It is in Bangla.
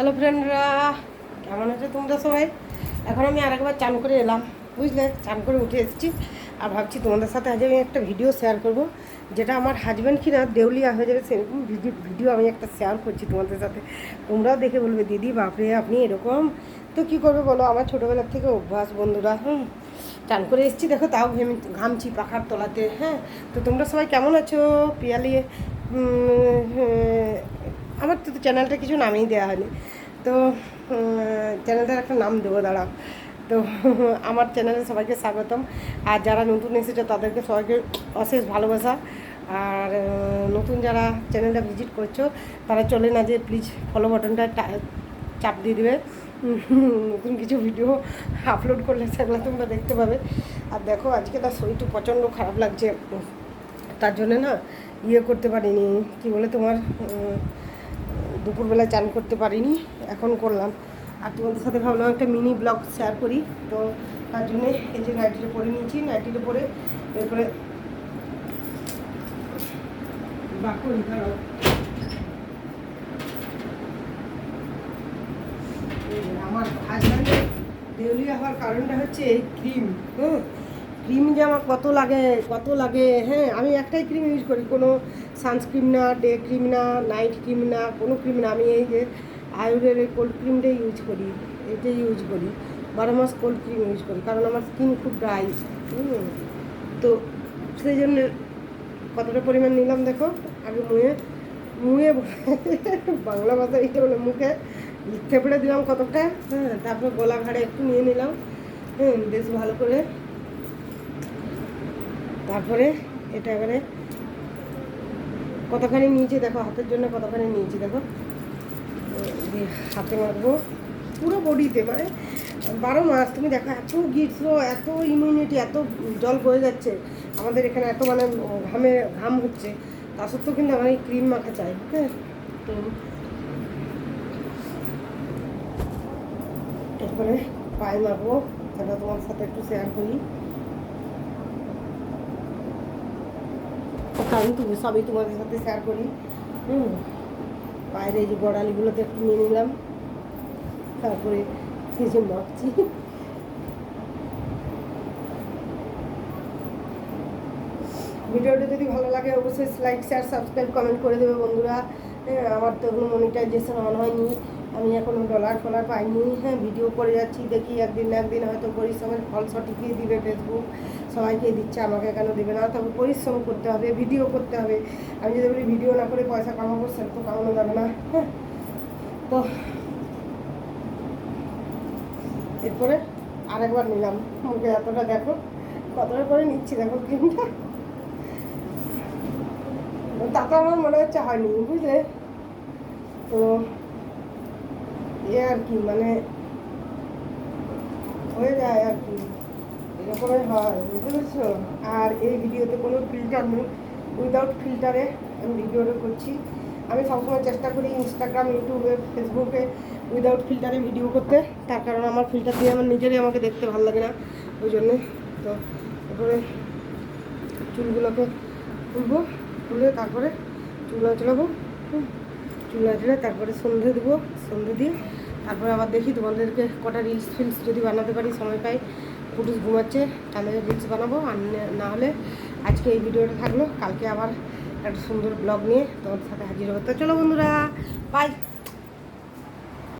হ্যালো ফ্রেন্ডরা কেমন আছে তোমরা সবাই? এখন আমি আরেকবার চান করে এলাম বুঝলে? চান করে উঠে এসেছি আর ভাবছি তোমাদের সাথে আজ আমি একটা ভিডিও শেয়ার করব যেটা আমার হাজব্যান্ড কিনা দেউলিয়া হয়ে যাবে সেরকম ভিডিও আমি একটা শেয়ার করছি তোমাদের সাথে। তোমরাও দেখে বলবে দিদি বাপরে আপনি এরকম? তো কী করবে বলো? আমার ছোটোবেলার থেকে অভ্যাস বন্ধুরা হুম। চান করে এসেছি দেখো তাও ঘেমে ঘামছি পাখার তলাতে হ্যাঁ। তো তোমরা সবাই কেমন আছো? পিয়ালি হ্যাঁ, আমার তো চ্যানেলটা কিছু নামেই দেওয়া হয়নি। তো চ্যানেলটার একটা নাম দেবো, দাঁড়াও। তো, আমার চ্যানেলে সবাইকে স্বাগতম। আর যারা নতুন এসেছে, তাদেরকে সবাইকে অশেষ ভালোবাসা। আর নতুন যারা চ্যানেলটা ভিজিট করছ, তারা চলে না যে প্লিজ ফলো বাটনটা চাপ দিয়ে দেবে। নতুন কিছু ভিডিও আপলোড করলে সেগুলো তোমরা দেখতে পাবে। আর দেখো, আজকে তার শরীরটা প্রচণ্ড খারাপ লাগছে। তার জন্য না ইয়ে করতে পারিনি। কি বলে তোমার? দুপুরবেলা চান করতে পারিনি, এখন করলাম। আর তোমাদের সাথে ভাবলাম একটা মিনি ব্লগ শেয়ার করি, তো তার জন্যে এই যে নাইটিটা পরে নিয়েছি নাইটিটা পরে এরপরে আমার হাজব্যান্ডের দেউলিয়া হওয়ার কারণটা হচ্ছে এই ক্রিম হ্যাঁ ক্রিম যে আমার কত লাগে কত লাগে হ্যাঁ আমি একটাই ক্রিম ইউজ করি, কোনো সানস্ক্রিম না ডে ক্রিম না নাইট ক্রিম না, কোনো ক্রিম না, আমি এই যে আয়ুরের এই কোল্ড ক্রিমটাই ইউজ করি, এটাই ইউজ করি, বারো মাস কোল্ড ক্রিম ইউজ করি, কারণ আমার স্কিন খুব ড্রাই তো সেই জন্য কতটা পরিমাণ নিলাম দেখো, আগে মুয়ে মুয়ে বাংলা ভাষা এটা বলে মুখে থেপড়ে দিলাম কতটা হ্যাঁ তারপর গলা ঘাড়ে একটু নিয়ে নিলাম হ্যাঁ বেশ ভালো করে তারপরে এটা এবারে কতখানি নিয়েছি দেখো, হাতের জন্য কতখানি নিয়েছি দেখো। হাতে মাখবো পুরো বডিতে মানে বারো মাস, তুমি দেখো এত গ্রীষ্ম, এত ইমিউনিটি এত জল বয়ে যাচ্ছে। আমাদের এখানে এত মানে ঘামে, ঘাম হচ্ছে, তা সত্ত্বেও কিন্তু আমার এই ক্রিম মাখা চাই হ্যাঁ? তো পায়ে মাখবো সেটা তোমার সাথে একটু শেয়ার করি। আমি তুমি সবই তোমাদের সাথে শেয়ার করি। হুম। বাইরে যে গড়ালিগুলোতে একটু নিয়ে নিলাম। তারপরে যে মাখছি ভিডিওটা যদি ভালো লাগে অবশ্যই লাইক শেয়ার সাবস্ক্রাইব কমেন্ট করে দেবে বন্ধুরা। হ্যাঁ আমার তো এখনও মনিটাইজেশন অন হয়নি। আমি এখনও ডলার ফলার পাইনি। হ্যাঁ ভিডিও করে যাচ্ছি, দেখি একদিন না একদিন হয়তো পরিশ্রমের ফল সঠিকই দিবে ফেসবুক সবাইকে দিচ্ছে, আমাকে কেন দেবে না? তবে পরিশ্রম করতে হবে ভিডিও করতে হবে। আমি যদি বলি ভিডিও না করে পয়সা কামাবো, সেটা তো কামানো যাবে না। হ্যাঁ তো এরপরে আরেকবার নিলাম। মুখে এতটা দেখো, কতটা করে নিচ্ছি দেখো ক্রিমটা তাতে আমার মনে হচ্ছে হয়নি, বুঝলে? তো এ আর কি মানে হয়ে যায় আর কি। এরকমই হয়, বুঝতে আর এই ভিডিওতে কোনো ফিল্টার নেই। উইদাউট ফিল্টারে আমি ভিডিওটা করছি। আমি সবসময় চেষ্টা করি ইনস্টাগ্রাম ইউটিউবে ফেসবুকে উইদাউট ফিল্টারে ভিডিও করতে। তার কারণ আমার ফিল্টার দিয়ে আমার নিজেরই আমাকে দেখতে ভালো লাগে না। ওই জন্যে তো এরপরে চুলগুলোকে তুলবো তুলে তারপরে চুল আঁচড়াবো। চুল আঁচড়ে তারপরে সন্ধে দেবো। সন্ধে দিয়ে তারপরে আবার দেখি তোমাদেরকে কটা রিলস ফিলস যদি বানাতে পারি, সময় পাই ফুটুস ঘুমাচ্ছে, তাহলে রিলস বানাবো। আর না- হলে আজকে এই ভিডিওটা থাকল। কালকে আবার একটা সুন্দর ব্লগ নিয়ে তোমাদের সাথে হাজির হব। তো চলো বন্ধুরা বাই